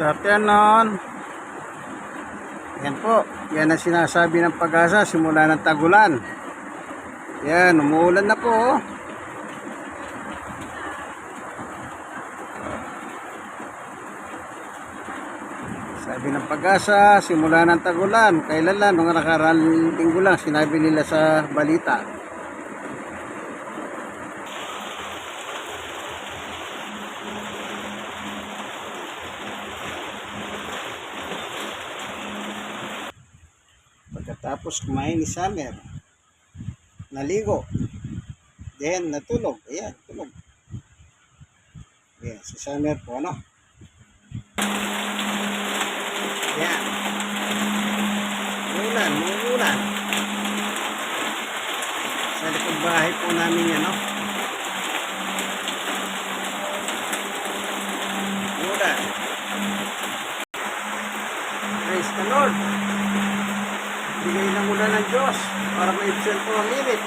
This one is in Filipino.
Good afternoon. Yan po. Yan ang sinasabi ng pag-asa simula ng tagulan. Yan, umuulan na po. oh. Sabi ng pag-asa, simula ng tagulan. Kailan lang, nung nakaraan linggo lang, sinabi nila sa balita. Pagkatapos kumain ni Summer, naligo. Then, natulog. Ayan, tulog. Ayan, si Summer po, ano? Ayan. Umulan, umulan. Sa likod bahay po namin yan, no? Umulan. Praise the Lord. Bigay ng ulan ng Diyos para maibsan po ang init.